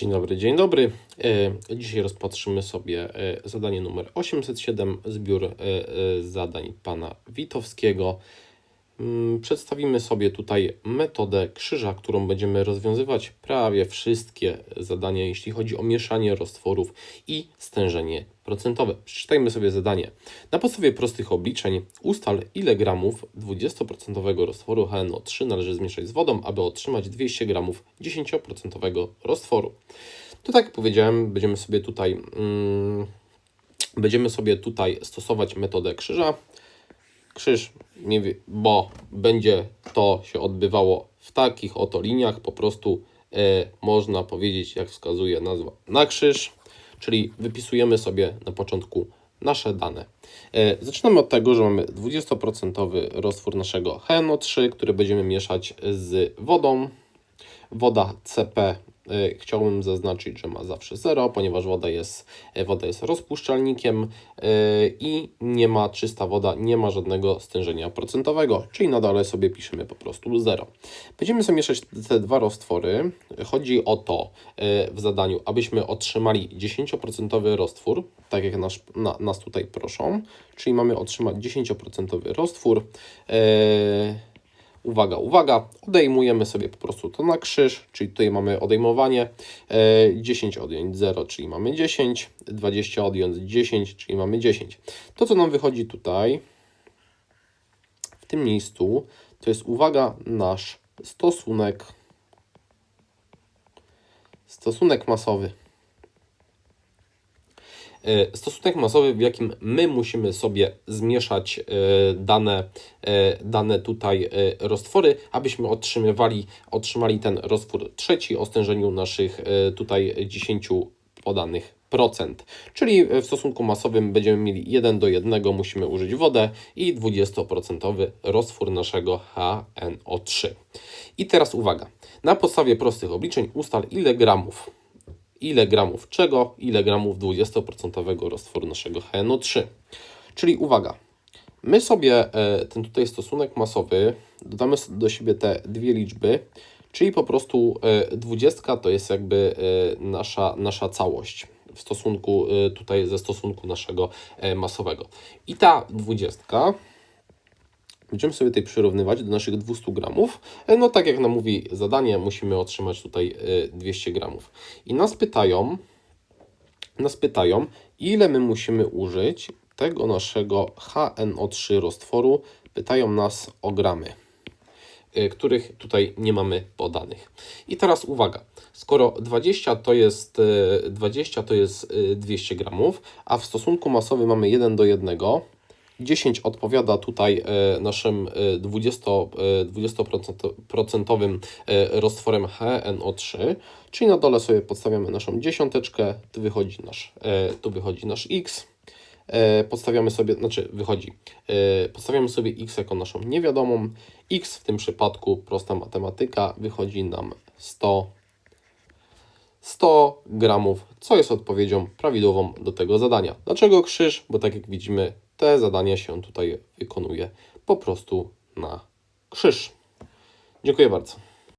Dzień dobry, dzień dobry. E, Dzisiaj rozpatrzymy sobie e, zadanie numer 807, zbiór e, zadań pana Witowskiego. Mm, Przedstawimy sobie tutaj metodę krzyża, którą będziemy rozwiązywać prawie wszystkie zadania, jeśli chodzi o mieszanie roztworów i stężenie procentowe. Przeczytajmy sobie zadanie. Na podstawie prostych obliczeń ustal ile gramów 20% roztworu HNO3 należy zmieszać z wodą, aby otrzymać 200 gramów 10% roztworu. To tak jak powiedziałem, będziemy sobie tutaj mm, będziemy sobie tutaj stosować metodę krzyża krzyż, bo będzie to się odbywało w takich oto liniach, po prostu e, można powiedzieć, jak wskazuje nazwa, na krzyż, czyli wypisujemy sobie na początku nasze dane. E, zaczynamy od tego, że mamy 20% roztwór naszego HNO3, który będziemy mieszać z wodą. Woda CP chciałbym zaznaczyć, że ma zawsze 0, ponieważ woda jest, y, woda jest rozpuszczalnikiem y, i nie ma czysta woda, nie ma żadnego stężenia procentowego, czyli nadal sobie piszemy po prostu 0. Będziemy sobie mieszać te dwa roztwory. Chodzi o to w zadaniu, abyśmy otrzymali 10% roztwór, tak jak nasz, na, nas tutaj proszą, czyli mamy otrzymać 10% roztwór. Uwaga, uwaga, odejmujemy sobie po prostu to na krzyż, czyli tutaj mamy odejmowanie, e, 10 odjąć 0, czyli mamy 10, 20 odjąć 10, czyli mamy 10. To, co nam wychodzi tutaj, w tym miejscu, to jest, uwaga, nasz stosunek, stosunek masowy. E, Stosunek masowy, w jakim my musimy sobie zmieszać e, dane, e, dane tutaj roztwory, abyśmy otrzymywali, otrzymali ten roztwór trzeci o stężeniu naszych tutaj 10 podanych procent. Czyli w stosunku masowym będziemy mieli 1 do 1, musimy użyć wodę i 20% roztwór naszego HNO3. I teraz uwaga, na podstawie prostych obliczeń ustal ile gramów ile gramów czego, ile gramów 20% roztworu naszego HNO3. Czyli uwaga, my sobie e, ten tutaj stosunek masowy dodamy do siebie te dwie liczby, czyli po prostu 20 to jest jakby e, nasza, nasza całość w stosunku e, tutaj ze stosunku naszego masowego. I ta 20 Będziemy sobie tutaj przyrównywać do naszych 200 gramów. E, No tak jak nam mówi zadanie, musimy otrzymać tutaj e, 200 gramów. I nas pytają, nas pytają, ile my musimy użyć tego naszego HNO3 roztworu. Pytają nas o gramy, e, których tutaj nie mamy podanych. I teraz uwaga, skoro 20 to jest, e, 20 to jest e, 200 gramów, a w stosunku masowym mamy 1 do 1, 10 odpowiada tutaj e, naszym e, 20, e, 20% e, roztworem HNO3, czyli na dole sobie podstawiamy naszą dziesiąteczkę, tu wychodzi nasz, tu wychodzi nasz X, podstawiamy sobie, znaczy wychodzi, podstawiamy sobie X jako naszą niewiadomą, X w tym przypadku, prosta matematyka, wychodzi nam 100 100 gramów, co jest odpowiedzią prawidłową do tego zadania. Dlaczego krzyż? Bo tak jak widzimy, te zadania się tutaj wykonuje po prostu na krzyż. Dziękuję bardzo.